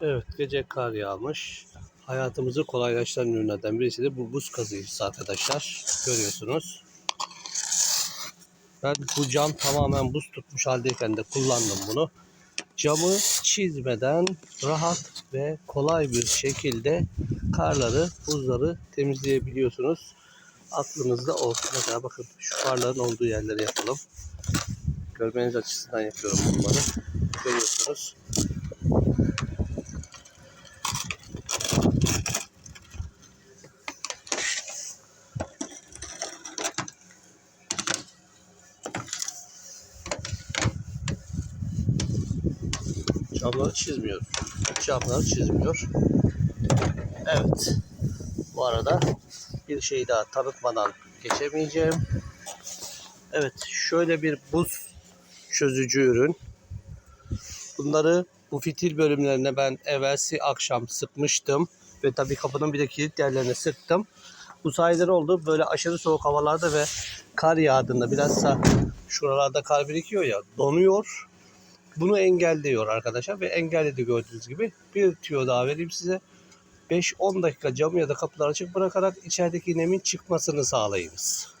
Evet gece kar yağmış. Hayatımızı kolaylaştıran ürünlerden birisi de bu buz kazıyıcısı arkadaşlar. Görüyorsunuz. Ben bu cam tamamen buz tutmuş haldeyken de kullandım bunu. Camı çizmeden rahat ve kolay bir şekilde karları, buzları temizleyebiliyorsunuz. Aklınızda olsun. Mesela bakın şu karların olduğu yerleri yapalım. Görmeniz açısından yapıyorum bunları. Görüyorsunuz. Camları çizmiyor. Camları çizmiyor. Evet. Bu arada bir şey daha tanıtmadan geçemeyeceğim. Evet. Şöyle bir buz çözücü ürün. Bunları bu fitil bölümlerine ben evvelsi akşam sıkmıştım. Ve tabii kapının bir de kilit yerlerine sıktım. Bu sayede oldu? Böyle aşırı soğuk havalarda ve kar yağdığında bilhassa şuralarda kar birikiyor ya donuyor. Bunu engelliyor arkadaşlar ve engelledi gördüğünüz gibi. Bir tüyo daha vereyim size. 5-10 dakika camı ya da kapıları açık bırakarak içerideki nemin çıkmasını sağlayınız.